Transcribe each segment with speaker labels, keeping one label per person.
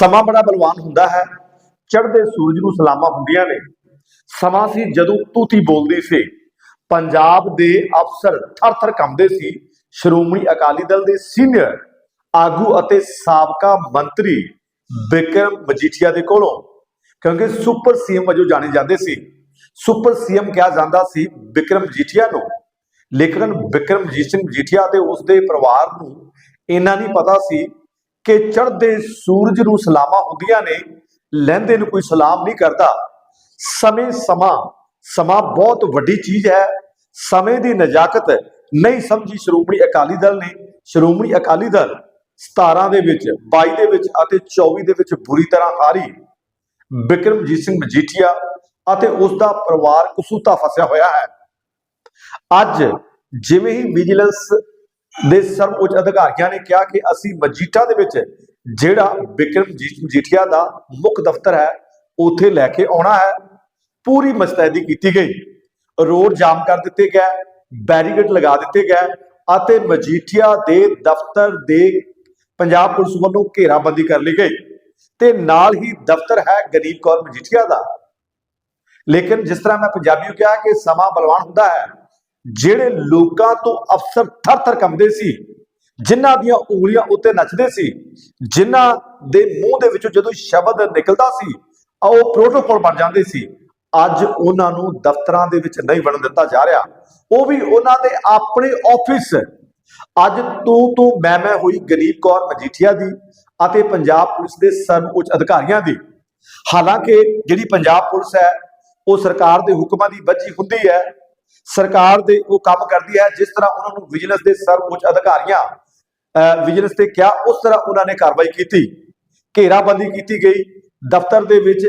Speaker 1: ਸਮਾਂ ਬੜਾ ਬਲਵਾਨ ਹੁੰਦਾ ਹੈ। ਚੜ੍ਹਦੇ ਸੂਰਜ ਨੂੰ ਸਲਾਮਾਂ ਹੁੰਦੀਆਂ ਨੇ। ਸਮਾਂ ਸੀ ਜਦੋਂ ਤੂਤੀ ਬੋਲਦੀ ਸੀ। ਪੰਜਾਬ ਦੇ ਅਫਸਰ ਥਰ-ਥਰ ਕੰਬਦੇ ਸੀ। ਸ਼੍ਰੋਮਣੀ ਅਕਾਲੀ ਦਲ ਦੇ ਸੀਨੀਅਰ, ਆਗੂ ਅਤੇ ਸਾਬਕਾ ਮੰਤਰੀ ਬਿਕਰਮ ਮਜੀਠੀਆ ਦੇ ਕੋਲੋਂ, ਕਿਉਂਕਿ ਸੁਪਰ ਸੀਐਮ ਵਜੋਂ ਜਾਣੇ ਜਾਂਦੇ ਸੀ। ਸੁਪਰ ਸੀਐਮ ਕਿਹਾ ਜਾਂਦਾ ਸੀ ਬਿਕਰਮ ਮਜੀਠੀਆ ਨੂੰ। ਲੇਕਿਨ ਬਿਕਰਮ ਮਜੀਤ ਸਿੰਘ ਮਜੀਠੀਆ ਤੇ ਉਸ ਦੇ ਪਰਿਵਾਰ ਨੂੰ ਇਹਨਾਂ ਨਹੀਂ ਪਤਾ ਸੀ ਕਿ ਚੜ੍ਹਦੇ ਸੂਰਜ ਨੂੰ ਸਲਾਮਾਂ ਹੁੰਦੀਆਂ ਨੇ ਲਹਿੰਦੇ ਨੂੰ ਕੋਈ ਸਲਾਮ ਨਹੀਂ ਕਰਦਾ। ਸਮੇਂ ਸਮਾਂ ਸਮਾਂ ਬਹੁਤ ਵੱਡੀ ਚੀਜ਼ ਹੈ। ਸਮੇਂ ਦੀ ਨਜਾਕਤ ਨਹੀਂ ਸਮਝੀ ਸ਼੍ਰੋਮਣੀ ਅਕਾਲੀ ਦਲ ਨੇ। ਸ਼੍ਰੋਮਣੀ ਅਕਾਲੀ ਦਲ 17 ਦੇ ਵਿੱਚ 22 ਦੇ ਵਿੱਚ ਅਤੇ 24 ਦੇ ਵਿੱਚ ਬੁਰੀ ਤਰ੍ਹਾਂ ਹਾਰੀ। ਬਿਕਰਮਜੀਤ ਸਿੰਘ ਮਜੀਠੀਆ ਅਤੇ ਉਸ ਦਾ ਪਰਿਵਾਰ ਕਸੂਤਾ ਫਸਿਆ ਹੋਇਆ ਹੈ। ਅੱਜ ਜਿਵੇਂ ਹੀ ਵਿਜੀਲੈਂਸ ਦੇ ਸਰਵਉੱਚ ਅਧਿਕਾਰੀਆਂ ਨੇ ਕਿਹਾ ਕਿ ਅਸੀਂ ਮਜੀਠਾ ਦੇ ਵਿੱਚ ਜਿਹੜਾ ਬਿਕਰਮਜੀਤ ਮਜੀਠੀਆ ਦਾ ਮੁੱਖ ਦਫ਼ਤਰ ਹੈ, ਉੱਥੇ ਲੈ ਕੇ ਆਉਣਾ ਹੈ। ਪੂਰੀ ਮਸਤੈਦੀ ਕੀਤੀ ਗਈ। ਰੋਡ ਜਾਮ ਕਰ ਦਿੱਤੇ ਗਏ, ਬੈਰੀਕੇਡ ਲਗਾ ਦਿੱਤੇ ਗਏ ਅਤੇ ਮਜੀਠੀਆ ਦੇ ਦਫ਼ਤਰ ਦੇ ਪੰਜਾਬ ਪੁਲਿਸ ਵੱਲੋਂ ਘੇਰਾਬੰਦੀ ਕਰ ਲਈ ਗਈ ਤੇ ਨਾਲ ਹੀ ਦਫ਼ਤਰ ਹੈ ਗਰੀਬ ਕੌਰ ਮਜੀਠੀਆ ਦਾ। ਲੇਕਿਨ ਜਿਸ ਤਰ੍ਹਾਂ ਮੈਂ ਪੰਜਾਬੀ ਨੂੰ ਕਿਹਾ ਕਿ ਸਮਾਂ ਬਲਵਾਨ ਹੁੰਦਾ ਹੈ ਜਿਹੜੇ ਲੋਕਾਂ ਤੋਂ ਅਫਸਰ ਥਰ-ਥਰ ਕੰਬਦੇ ਸੀ, ਜਿਨ੍ਹਾਂ ਦੀਆਂ ਉਂਗਲੀਆਂ ਉੱਤੇ ਨੱਚਦੇ ਸੀ, ਜਿਨ੍ਹਾਂ ਦੇ ਮੂੰਹ ਦੇ ਵਿੱਚੋਂ ਜਦੋਂ ਸ਼ਬਦ ਨਿਕਲਦਾ ਸੀ, ਉਹ ਪ੍ਰੋਟੋਕੋਲ ਬਣ ਜਾਂਦੇ ਸੀ। ਅੱਜ ਉਹਨਾਂ ਨੂੰ ਦਫ਼ਤਰਾਂ ਦੇ ਵਿੱਚ ਨਹੀਂ ਵੜਨ ਦਿੱਤਾ ਜਾ ਰਿਹਾ। ਉਹ ਵੀ ਉਹਨਾਂ ਦੇ ਆਪਣੇ ਆਫਿਸ ਅੱਜ ਤੂੰ ਤੂੰ ਮੈਂ ਮੈਂ ਹੋਈ ਗਰੀਬ ਕੌਰ ਮਜੀਠੀਆ ਦੀ ਅਤੇ ਪੰਜਾਬ ਪੁਲਿਸ ਦੇ ਸਰਵਉੱਚ ਅਧਿਕਾਰੀਆਂ ਦੀ। ਹਾਲਾਂਕਿ ਜਿਹੜੀ ਪੰਜਾਬ ਪੁਲਿਸ ਹੈ, ਉਹ ਸਰਕਾਰ ਦੇ ਹੁਕਮਾਂ ਦੀ ਬੱਝੀ ਹੁੰਦੀ ਹੈ ਸਰਕਾਰ ਦੇ ਉਹ ਕੰਮ ਕਰਦੀ ਹੈ, ਜਿਸ ਤਰ੍ਹਾਂ ਉਹਨਾਂ ਨੂੰ ਵਿਜੀਲੈਂਸ ਦੇ ਸਰਵਉੱਚ ਅਧਿਕਾਰੀਆਂ ਵਿਜੀਲੈਂਸ ਤੇ ਕਿਹਾ, ਉਸ ਤਰ੍ਹਾਂ ਉਹਨਾਂ ਨੇ ਕਾਰਵਾਈ ਕੀਤੀ। ਘੇਰਾਬੰਦੀ ਕੀਤੀ ਗਈ। ਦਫ਼ਤਰ ਦੇ ਵਿੱਚ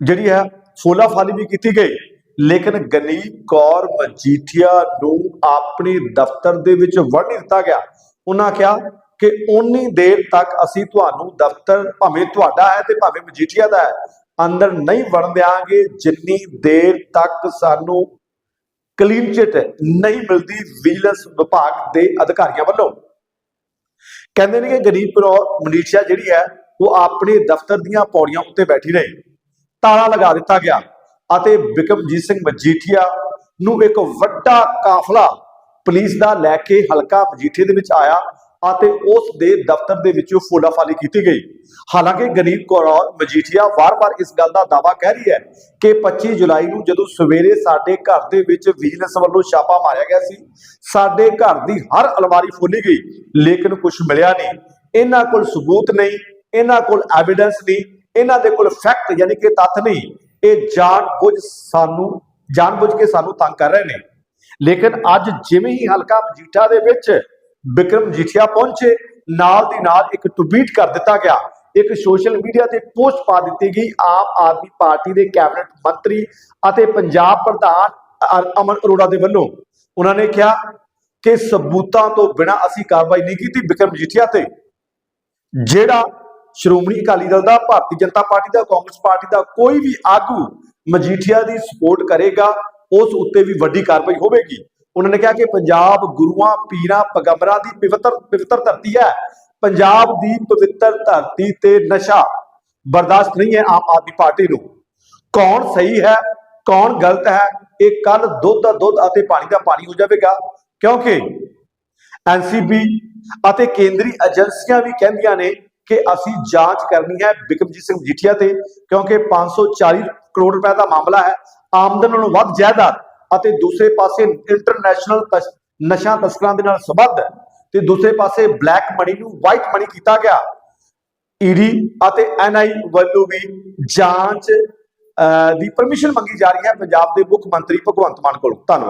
Speaker 1: ਜਿਹੜੀ ਹੈ, ਫੋਲਾਫਾਲੀ ਵੀ ਕੀਤੀ ਗਈ। ਲੇਕਿਨ ਗਨੀਬ ਕੌਰ ਮਜੀਠੀਆ ਨੂੰ ਆਪਣੇ ਦਫ਼ਤਰ ਦੇ ਵਿੱਚ ਵੜ ਨਹੀਂ ਦਿੱਤਾ ਗਿਆ। ਉਹਨਾਂ ਕਿਹਾ ਕਿ ਉਨੀ ਦੇਰ ਤੱਕ ਅਸੀਂ ਤੁਹਾਨੂੰ ਦਫ਼ਤਰ ਭਾਵੇਂ ਤੁਹਾਡਾ ਹੈ ਤੇ ਭਾਵੇਂ ਮਜੀਠੀਆ ਦਾ ਹੈ, ਅੰਦਰ ਨਹੀਂ ਵੜਨ ਦਿਆਂਗੇ। ਜਿੰਨੀ ਦੇਰ ਤੱਕ ਸਾਨੂੰ ਕਲੀਨ ਚਿਟ ਨਹੀਂ ਮਿਲਦੀ ਵਿਜੀਲੈਂਸ ਵਿਭਾਗ ਦੇ ਅਧਿਕਾਰੀਆਂ ਵੱਲੋਂ। ਕਹਿੰਦੇ ਨੇ ਕਿ ਗਰੀਬ ਕੌਰ ਮਨੀਸ਼ਾ ਜਿਹੜੀ ਹੈ, ਉਹ ਆਪਣੇ ਦਫ਼ਤਰ ਦੀਆਂ ਪੌੜੀਆਂ ਉੱਤੇ ਬੈਠੀ ਰਹੀ। ਤਾਲਾ ਲਗਾ ਦਿੱਤਾ ਗਿਆ ਅਤੇ ਬਿਕਮਜੀਤ ਸਿੰਘ ਮਜੀਠੀਆ ਨੂੰ ਇੱਕ ਵੱਡਾ ਕਾਫਲਾ ਪੁਲਿਸ ਦਾ ਲੈ ਕੇ ਹਲਕਾ ਮਜੀਠੇ ਦੇ ਵਿੱਚ ਆਇਆ। ਅਤੇ ਉਸ ਦੇ ਦਫ਼ਤਰ ਦੇ ਵਿੱਚੋਂ ਫੋਲਾਫਾਲੀ ਕੀਤੀ ਗਈ। ਹਾਲਾਂਕਿ ਗਨੀਤ ਕੌਰ ਮਜੀਠੀਆ ਵਾਰ-ਵਾਰ ਇਸ ਗੱਲ ਦਾ ਦਾਵਾ ਕਹਿ ਰਹੀ ਹੈ ਕਿ 25 ਜੁਲਾਈ ਨੂੰ ਜਦੋਂ ਸਵੇਰੇ ਸਾਡੇ ਘਰ ਦੇ ਵਿੱਚ ਵਿਜੀਲੈਂਸ ਵੱਲੋਂ ਛਾਪਾ ਮਾਰਿਆ ਗਿਆ ਸੀ, ਸਾਡੇ ਘਰ ਦੀ ਹਰ ਅਲਮਾਰੀ ਫੋਲੀ ਗਈ, ਲੇਕਿਨ ਕੁਝ ਮਿਲਿਆ ਨਹੀਂ। ਇਹਨਾਂ ਕੋਲ ਸਬੂਤ ਨਹੀਂ, ਇਹਨਾਂ ਕੋਲ ਐਵੀਡੈਂਸ ਨਹੀਂ, ਇਹਨਾਂ ਦੇ ਕੋਲ ਫੈਕਟ ਯਾਨੀ ਕਿ ਤੱਥ ਨਹੀਂ। ਇਹ ਜਾਣ ਬੁੱਝ ਸਾਨੂੰ, ਜਾਣ ਬੁੱਝ ਕੇ ਸਾਨੂੰ ਤੰਗ ਕਰ ਰਹੇ ਨੇ। ਲੇਕਿਨ ਅੱਜ ਜਿਵੇਂ ਹੀ ਹਲਕਾ ਮਜੀਠਾ ਦੇ ਵਿੱਚ ਵਿਕਰਮ ਜੀਠੀਆ ਪਹੁੰਚੇ। ਨਾਲ ਦੀ ਨਾਲ ਇੱਕ ਟਵੀਟ ਕਰ ਦਿੱਤਾ ਗਿਆ। ਇੱਕ ਸੋਸ਼ਲ ਮੀਡੀਆ ਤੇ ਪੋਸਟ ਪਾ ਦਿੱਤੀ ਗਈ। ਆਮ ਆਦਮੀ ਪਾਰਟੀ ਦੇ ਕੈਬਨਿਟ ਮੰਤਰੀ ਅਤੇ ਪੰਜਾਬ ਪ੍ਰਧਾਨ ਅਮਨ ਅਰੋੜਾ ਦੇ ਵੱਲੋਂ ਉਹਨਾਂ ਨੇ ਕਿਹਾ ਕਿ ਸਬੂਤਾਂ ਤੋਂ ਬਿਨਾਂ ਅਸੀਂ ਕਾਰਵਾਈ ਨਹੀਂ ਕੀਤੀ ਵਿਕਰਮ ਜੀਠੀਆ ਤੇ। ਜਿਹੜਾ ਸ਼੍ਰੋਮਣੀ ਅਕਾਲੀ ਦਲ ਦਾ, ਭਾਰਤੀ ਜਨਤਾ ਪਾਰਟੀ ਦਾ, ਕਾਂਗਰਸ ਪਾਰਟੀ ਦਾ ਕੋਈ ਵੀ ਆਗੂ ਮਜੀਠੀਆ ਦੀ ਸਪੋਰਟ ਕਰੇਗਾ, ਉਸ ਉੱਤੇ ਵੀ ਵੱਡੀ ਕਾਰਵਾਈ ਹੋਵੇਗੀ। ਉਹਨਾਂ ਨੇ ਕਿਹਾ ਕਿ ਪੰਜਾਬ ਗੁਰੂਆਂ, ਪੀਰਾਂ, ਪੈਗੰਬਰਾਂ ਦੀ ਪਵਿੱਤਰ ਪਵਿੱਤਰ ਧਰਤੀ ਹੈ। ਪੰਜਾਬ ਦੀ ਪਵਿੱਤਰ ਧਰਤੀ ਤੇ ਨਸ਼ਾ ਬਰਦਾਸ਼ਤ ਨਹੀਂ ਹੈ ਆਮ ਆਦਮੀ ਪਾਰਟੀ ਨੂੰ। ਕੌਣ ਸਹੀ ਹੈ, ਕੌਣ ਗਲਤ ਹੈ, ਇਹ ਕੱਲ ਦੁੱਧ ਦਾ ਦੁੱਧ ਅਤੇ ਪਾਣੀ ਦਾ ਪਾਣੀ ਹੋ ਜਾਵੇਗਾ। ਕਿਉਂਕਿ ਐਨਸੀਬੀ ਅਤੇ ਕੇਂਦਰੀ ਏਜੰਸੀਆਂ ਵੀ ਕਹਿੰਦੀਆਂ ਨੇ ਕਿ ਅਸੀਂ ਜਾਂਚ ਕਰਨੀ ਹੈ ਬਿਕਮਜੀਤ ਸਿੰਘ ਜੀਠੀਆ ਤੇ, ਕਿਉਂਕਿ 540 ਕਰੋੜ ਰੁਪਏ ਦਾ ਮਾਮਲਾ ਹੈ। ਆਮਦਨ ਨਾਲੋਂ ਵੱਧ ਜਾਇਦਾਦ ਅਤੇ ਦੂਸਰੇ ਪਾਸੇ ਇੰਟਰਨੈਸ਼ਨਲ ਨਸ਼ਾ ਤਸਕਰਾਂ ਦੇ ਨਾਲ ਸੰਬੰਧ ਹੈ ਤੇ ਦੂਸਰੇ ਪਾਸੇ ਬਲੈਕ ਮਨੀ ਨੂੰ ਵਾਈਟ ਮਨੀ ਕੀਤਾ ਗਿਆ। ਈਡੀ ਅਤੇ ਐਨਆਈ ਵੱਲੋਂ ਵੀ ਜਾਂਚ ਦੀ ਪਰਮਿਸ਼ਨ ਮੰਗੀ ਜਾ ਰਹੀ ਹੈ ਪੰਜਾਬ ਦੇ ਮੁੱਖ ਮੰਤਰੀ ਭਗਵੰਤ ਮਾਨ ਕੋਲੋਂ। ਧੰਨਵਾਦ।